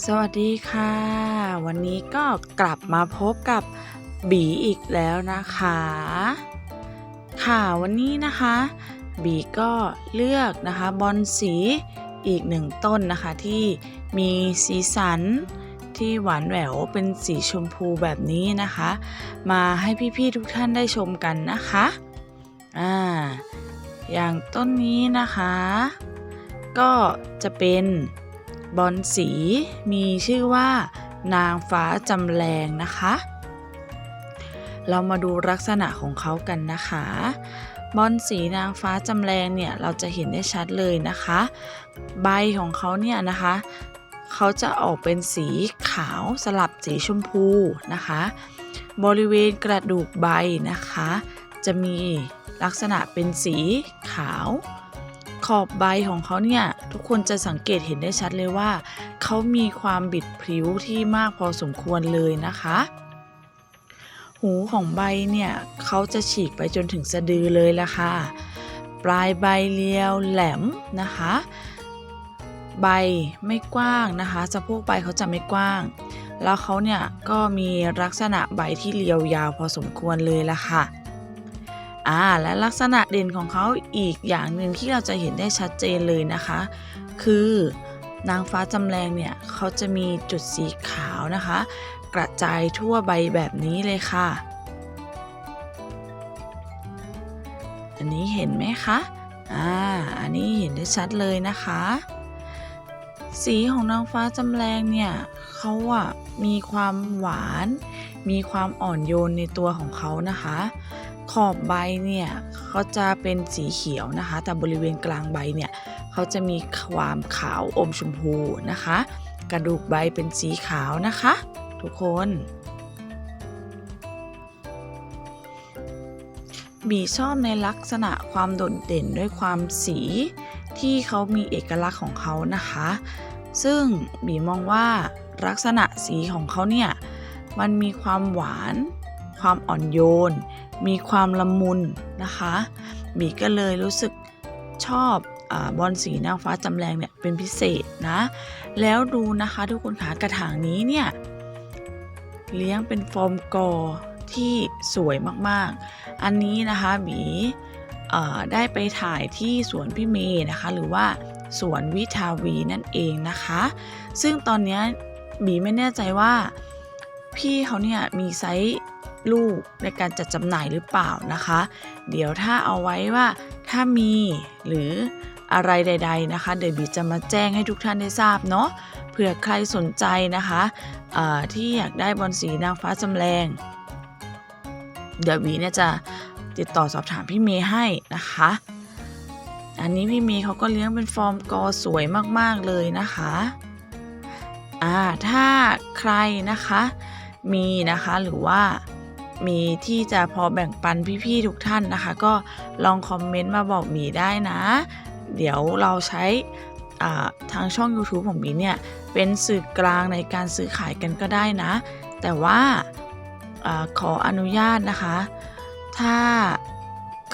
สวัสดีค่ะ วันนี้ก็กลับมาพบกับบีอีกแล้วนะคะ ค่ะวันนี้นะคะ บีก็เลือกนะคะบอลสีอีกหนึ่งต้นนะคะที่มีสีสันที่หวานแหววเป็นสีชมพูแบบนี้นะคะ มาให้พี่ๆทุกท่านได้ชมกันนะคะอ่าอย่างต้นนี้นะคะ ก็จะเป็น บอลสี มีชื่อว่านางฟ้าจำแรงนะคะ เรามาดูลักษณะของเขากันนะคะ บอลสีนางฟ้าจำแรงเนี่ยเราจะเห็นได้ชัดเลยนะคะ ใบของเขาเนี่ยนะคะเขาจะออกเป็นสีขาวสลับสีชมพูนะคะ บริเวณกระดูกใบนะคะ จะมีลักษณะเป็นสีขาว ขอบใบของเขาเนี่ยทุกคนจะสังเกตเห็นได้ชัดเลยว่า เขามีความบิดพริ้วที่มากพอสมควรเลยนะคะ หูของใบเนี่ยเขาจะฉีกไปจนถึงสะดือเลยละค่ะ ปลายใบเรียวแหลมนะคะ ใบไม่กว้างนะคะสะโพกใบเขาจะไม่กว้าง แล้วเขาเนี่ยก็มีลักษณะใบที่เรียวยาวพอสมควรเลยละค่ะ อ่าและลักษณะเด่นของเขาอีกอย่างหนึ่งที่เราจะเห็นได้ชัดเจนเลยนะคะ คือนางฟ้าจำแรงเนี่ยเขาจะมีจุดสีขาวนะคะ กระจายทั่วใบแบบนี้เลยค่ะ อันนี้เห็นไหมคะอ่าอันนี้เห็นได้ชัดเลยนะคะ สีของนางฟ้าจำแรงเนี่ยเขาอะมีความหวาน มีความอ่อนโยนในตัวของเขานะคะ ขอบใบเนี่ยเขาจะเป็นสีเขียวนะคะ แต่บริเวณกลางใบเนี่ยเขาจะมีความขาวอมชมพูนะคะ กระดูกใบเป็นสีขาวนะคะ ทุกคน บีชอบในลักษณะความโดดเด่นด้วยความสีที่เขามีเอกลักษณ์ของเขานะคะ ซึ่งบีมองว่าลักษณะสีของเขาเนี่ยมันมีความหวาน ความอ่อนโยน มีความละมุนนะคะบีก็เลยรู้สึกชอบอบอลสีนางฟ้าจำแรงเนี่ยเป็นพิเศษนะ แล้วดูนะคะทุกคนคะกระถางนี้เนี่ยเลี้ยงเป็นฟอร์มกอที่สวยมากๆ อันนี้นะคะบีได้ไปถ่ายที่สวนพี่เมย์นะคะ หรือว่าสวนวิทาวีนั่นเองนะคะ ซึ่งตอนเนี้ยบีไม่แน่ใจว่าพี่เขาเนี่ยมีไซส์ ลูกในการจัดจำหน่ายหรือเปล่านะคะ เดี๋ยวถ้าเอาไว้ว่าถ้ามีหรืออะไรใด ๆนะคะ เดี๋ยวบีจะมาแจ้งให้ทุกท่านได้ทราบเนาะเผื่อใครสนใจนะคะที่อยากได้บอลสีนางฟ้าจำแรงเดี๋ยวบีเนี่ยจะติดต่อสอบถามพี่เมย์ให้นะคะ อันนี้พี่เมย์เขาก็เลี้ยงเป็นฟอร์มกอสวยมากๆเลยนะคะอ่าถ้าใครนะคะมีนะคะหรือว่า มีที่จะพอแบ่งปันพี่ๆทุกท่านนะคะ ก็ลองคอมเมนต์มาบอกมีได้นะ เดี๋ยวเราใช้ทางช่อง YouTube ของมีเนี่ย เป็นสื่อกลางในการซื้อขายกันก็ได้นะ แต่ว่าอาขออนุญาตนะคะ ถ้า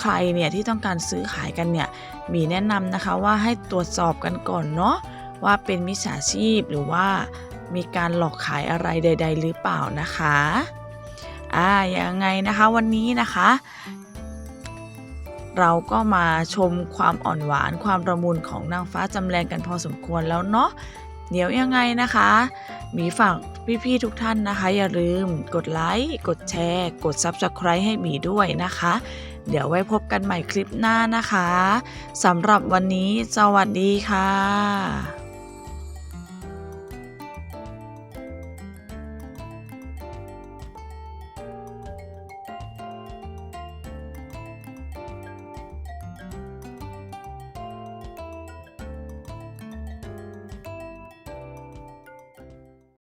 ใครเนี่ยที่ต้องการซื้อขายกันเนี่ยมีแนะนำนะคะว่าให้ตรวจสอบกันก่อนเนาะว่าเป็นมิจฉาชีพหรือว่ามีการหลอกขายอะไรใด ๆ หรือเปล่านะคะ อ่ายังไงนะคะวันนี้นะคะ เราก็มาชมความอ่อนหวานความระมุนของนางฟ้าจำแรงกันพอสมควรแล้วเนาะเดี๋ยวยังไงนะคะมีฝากพี่ๆทุกท่านนะคะ อย่าลืมกดไลค์กดแชร์ กด Subscribe ให้บีด้วยนะคะ เดี๋ยวไว้พบกันใหม่คลิปหน้านะคะสำหรับวันนี้สวัสดีค่ะ